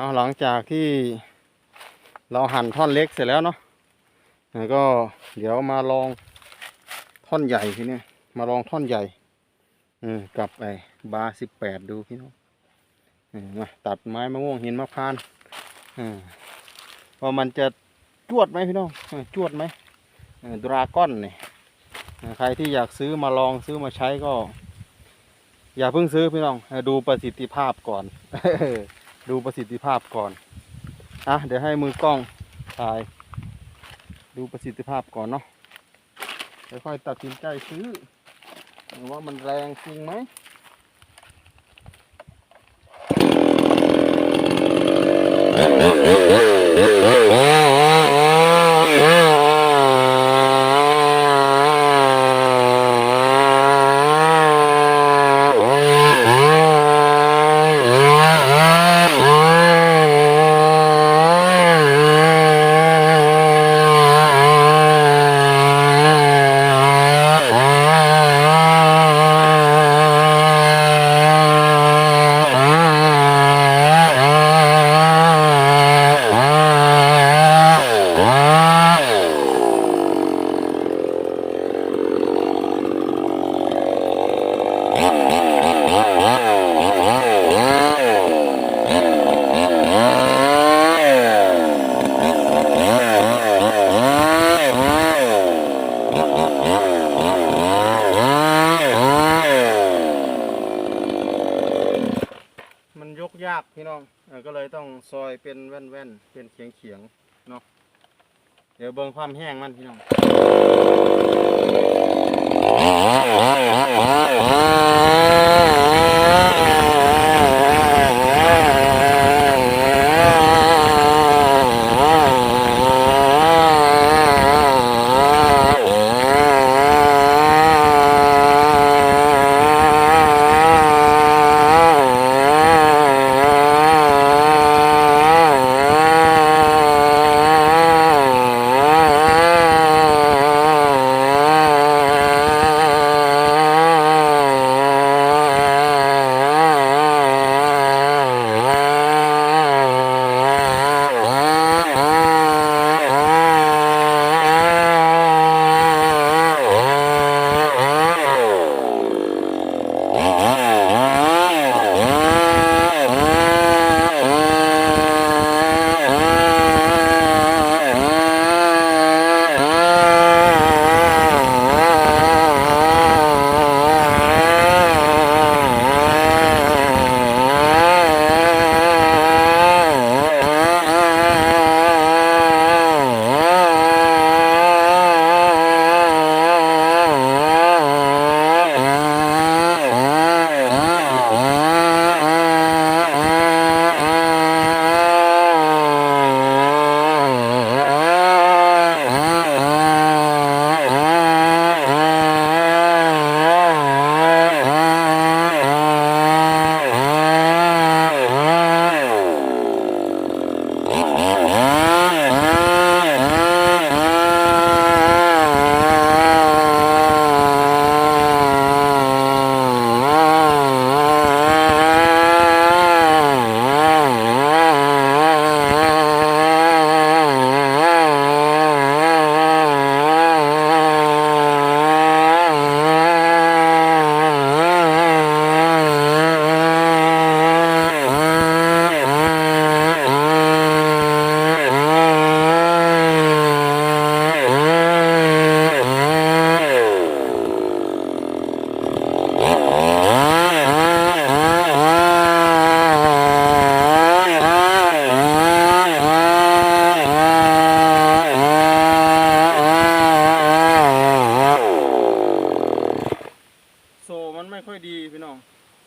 เอาหลังจากที่เราหั่นท่อนเล็กเสร็จแล้วเนาะแล้วก็เดี๋ยวมาลองท่อนใหญ่ทีนี้มาลองท่อนใหญ่เออกับไอ้บาสิบแปดดูพี่น้องมาตัดไม้มะม่วงหินมะพร้านเออว่ามันจะจวดไหมพี่น้องจวดไหมดราก้อนเนี่ยใครที่อยากซื้อมาลองซื้อมาใช้ก็ อย่าเพิ่งซื้อพี่น้องดูประสิทธิภาพก่อน ดูประสิทธิภาพก่อนอะเดี๋ยวให้มือกล้องถ่าย ดูประสิทธิภาพก่อนเนาะเดี๋ยวค่อยตัดสินใจซื้อว่ามันแรงจริงไหมมั พี่น้องเออก็เลยต้องซอยเป็นแว่นๆเป็นเขียงๆเนาะเดี๋ยวเบิ่งความแห้งมันพี่น้องโ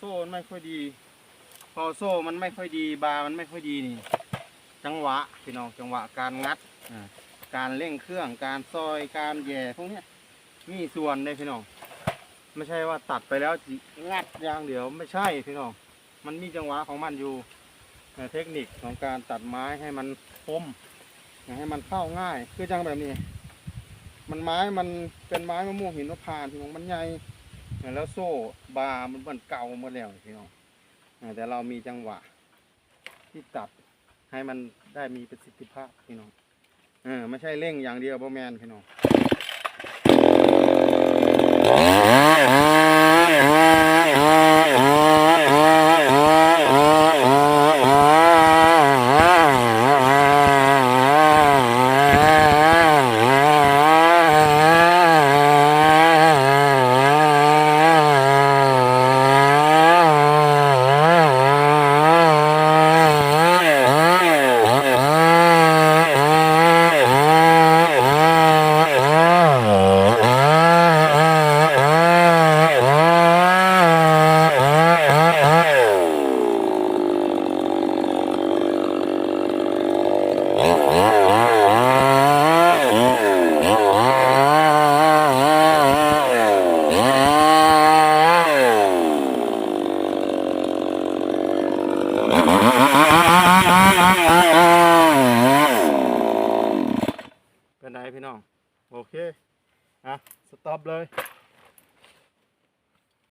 โซ่มันไม่ค่อยดี พอโซ่มันไม่ค่อยดีบาร์มันไม่ค่อยดีนี่ จังหวะพี่น้องจังหวะการงัดอ่าการเร่งเครื่องการซอยการแย่พวกเนี้ยมีส่วนเลยพี่น้อง ไม่ใช่ว่าตัดไปแล้วสิงัดอย่างเดียวไม่ใช่พี่น้อง มันมีจังหวะของมันอยู่เอ่เทคนิคของการตัดไม้ให้มันคมให้มันเข้าง่าย คือจังแบบนี้ มันไม้มันเป็นไม้มะม่วงหินมะพร้านพี่น้องมันใหญ่ แล้วโซ่บาร์มันมันเก่าหมดแล้วพี่น้องแต่เรามีจังหวะ ที่ตัดให้มันได้มีประสิทธิภาพพี่น้องเออไม่ใช่เร่งอย่างเดียวบ่แมนพี่น้อง เป็นไงพี่น้อง โอเค อะ ส ตอบเลย